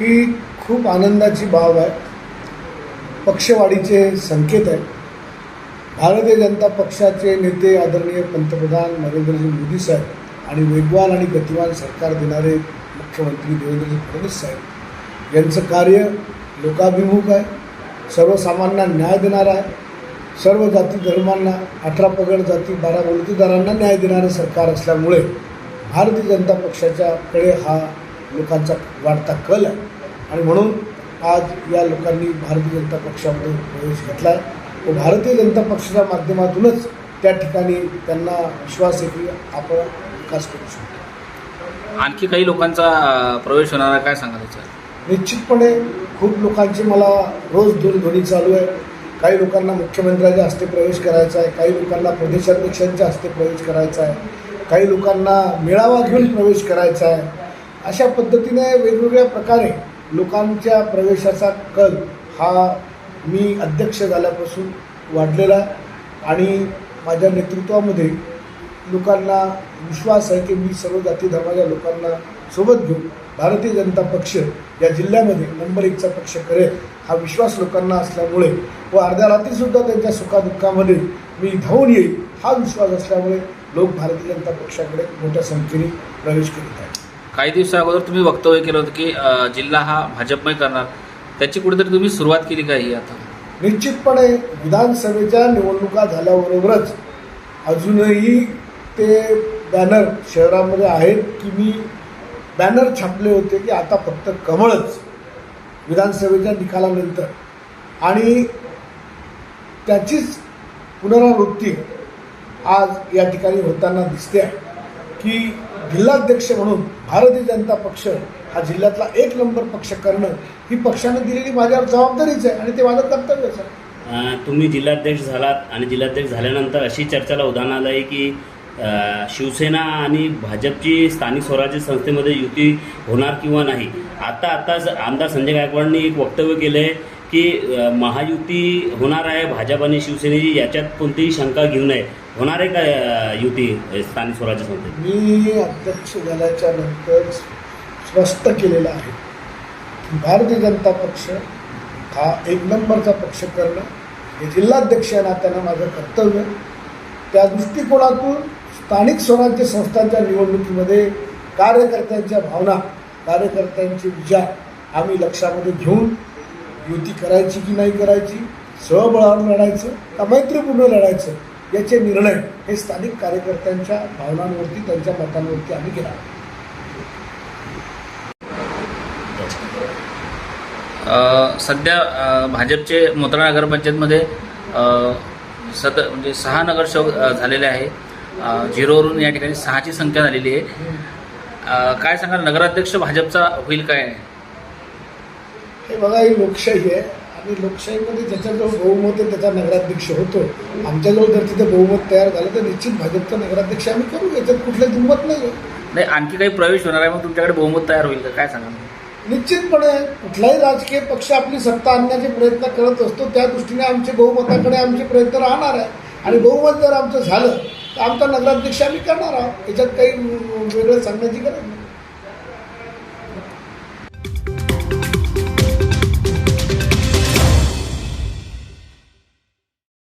ही खूप आनंदाची बाब आहे. पक्षवाढीचे संकेत आहे. भारतीय जनता पक्षाचे नेते आदरणीय पंतप्रधान नरेंद्रजी मोदी साहेब आणि वेगवान आणि गतिमान सरकार देणारे मुख्यमंत्री देवेंद्रजी फडणवीस साहेब यांचं कार्य लोकाभिमुख आहे. सर्वसामान्यांना न्याय देणारा आहे. सर्व जाती धर्मांना अठरा पगड जाती बारा वलतीदारांना न्याय देणारं सरकार असल्यामुळे भारतीय जनता पक्षाच्याकडे हा लोकांचा वाढता कल आहे. आणि म्हणून आज या लोकांनी भारतीय जनता पक्षामध्ये प्रवेश घेतला आहे. व भारतीय जनता पक्षाच्या माध्यमातूनच त्या ठिकाणी त्यांना विश्वास आहे की आपण विकास करू शकतो. आणखी काही लोकांचा प्रवेश होणार आहे काय सांगाल याच्यात? निश्चितपणे खूप लोकांचे मला रोज दूरध्वनी चालू आहे. काही लोकांना मुख्यमंत्र्यांच्या हस्ते प्रवेश करायचा आहे. काही लोकांना प्रदेशाध्यक्षांच्या हस्ते प्रवेश करायचा आहे. काही लोकांना मेळावा घेऊन प्रवेश करायचा आहे. अशा पद्धतीने वेगवेगळ्या प्रकारे लोकांच्या प्रवेशाचा कल हा मी अध्यक्ष झाल्यापासून वाढलेला आणि माझ्या नेतृत्वामध्ये लोकांना विश्वास आहे की मी सर्व जाती धर्माच्या लोकांना सोबत घेऊन भारतीय जनता पक्ष या जिल्ह्यामध्ये नंबर एकचा पक्ष करेल हा विश्वास लोकांना असल्यामुळे व अर्ध्या रात्रीसुद्धा त्यांच्या सुखादुःखामध्ये मी धावून येईल हा विश्वास असल्यामुळे लोक भारतीय जनता पक्षाकडे मोठ्या संख्येने प्रवेश करीत आहेत. काही दिवसा अगोदर तुम्ही वक्तव्य केलं होतं की जिल्हा हा भाजपमय करणार. त्याची कुठेतरी तुम्ही सुरुवात केली का ही आता? निश्चितपणे विधानसभेच्या निवडणुका झाल्याबरोबरच अजूनही ते बॅनर शहरामध्ये आहेत की मी बॅनर छापले होते की आता फक्त कमळच विधानसभेच्या निकालानंतर. आणि त्याचीच पुनरावृत्ती आज या ठिकाणी होताना दिसते आहे की जिल्हाध्यक्ष म्हणून भारतीय जनता पक्ष हा जिल्ह्यातला एक नंबर पक्ष करणं ही पक्षाने दिलेली माझ्यावर जबाबदारीच आहे आणि ते माझं कर्तव्यच आहे तुम्ही जिल्हाध्यक्ष झालात आणि जिल्हाध्यक्ष झाल्यानंतर अशी चर्चेला उदाहरण आलं आहे की शिवसेना आणि भाजपची स्थानिक स्वराज्य संस्थेमध्ये युती होणार किंवा नाही. आता आता ज- आमदार संजय गायकवाडनी एक वक्तव्य केलं आहे की महायुती होणार आहे भाजप आणि शिवसेनेची याच्यात कोणतीही शंका घेऊ नये. होणार आहे का युती स्थानिक स्वराज्य संस्थेत? मी अध्यक्ष झाल्याच्यानंतर स्पष्ट केलेलं आहे. की भारतीय जनता पक्ष हा एक नंबरचा पक्ष करणं हे जिल्हाध्यक्ष या नात्यानं माझं कर्तव्य. त्या दृष्टिकोनातून स्थानिक स्वराज्य संस्थांच्या निवडणुकीमध्ये कार्यकर्त्यांच्या भावना कार्यकर्त्यांचे विचार आम्ही लक्षामध्ये घेऊन युती करायची की नाही करायची सहबळावर लढायचं का मैत्रीपूर्ण लढायचं याचे निर्णय हे स्थानिक कार्यकर्त्यांच्या भावनांवरती त्यांच्या मतांवरती आम्ही घेणार सध्या भाजपचे मोतळा नगरपंचायतमध्ये सद म्हणजे सहा नगरसेवक झालेले आहे. झिरोवरून या ठिकाणी सहाची संख्या झालेली आहे. काय सांगाल? नगराध्यक्ष भाजपचा होईल काय? हे बघा ही लोकशाही आहे. आणि लोकशाहीमध्ये ज्याच्याजवळ बहुमत आहे त्याचा नगराध्यक्ष होतो. आमच्याजवळ जर तिथे बहुमत तयार झालं तर निश्चित भाजपचा नगराध्यक्ष आम्ही करू. याच्यात कुठलं दुमत नाही आहे नाही आणखी काही प्रवेश होणार आहे मग तुमच्याकडे बहुमत तयार होईल का? काय सांगाल? निश्चितपणे कुठलाही राजकीय पक्ष आपली सत्ता आणण्याचे प्रयत्न करत असतो त्या दृष्टीने आमचे बहुमताकडे आमचे प्रयत्न राहणार आहे. आणि बहुमत जर आमचं झालं तर आमचा नगराध्यक्ष आम्ही करणार आहोत. याच्यात काही वेगळं सांगण्याची गरज नाही.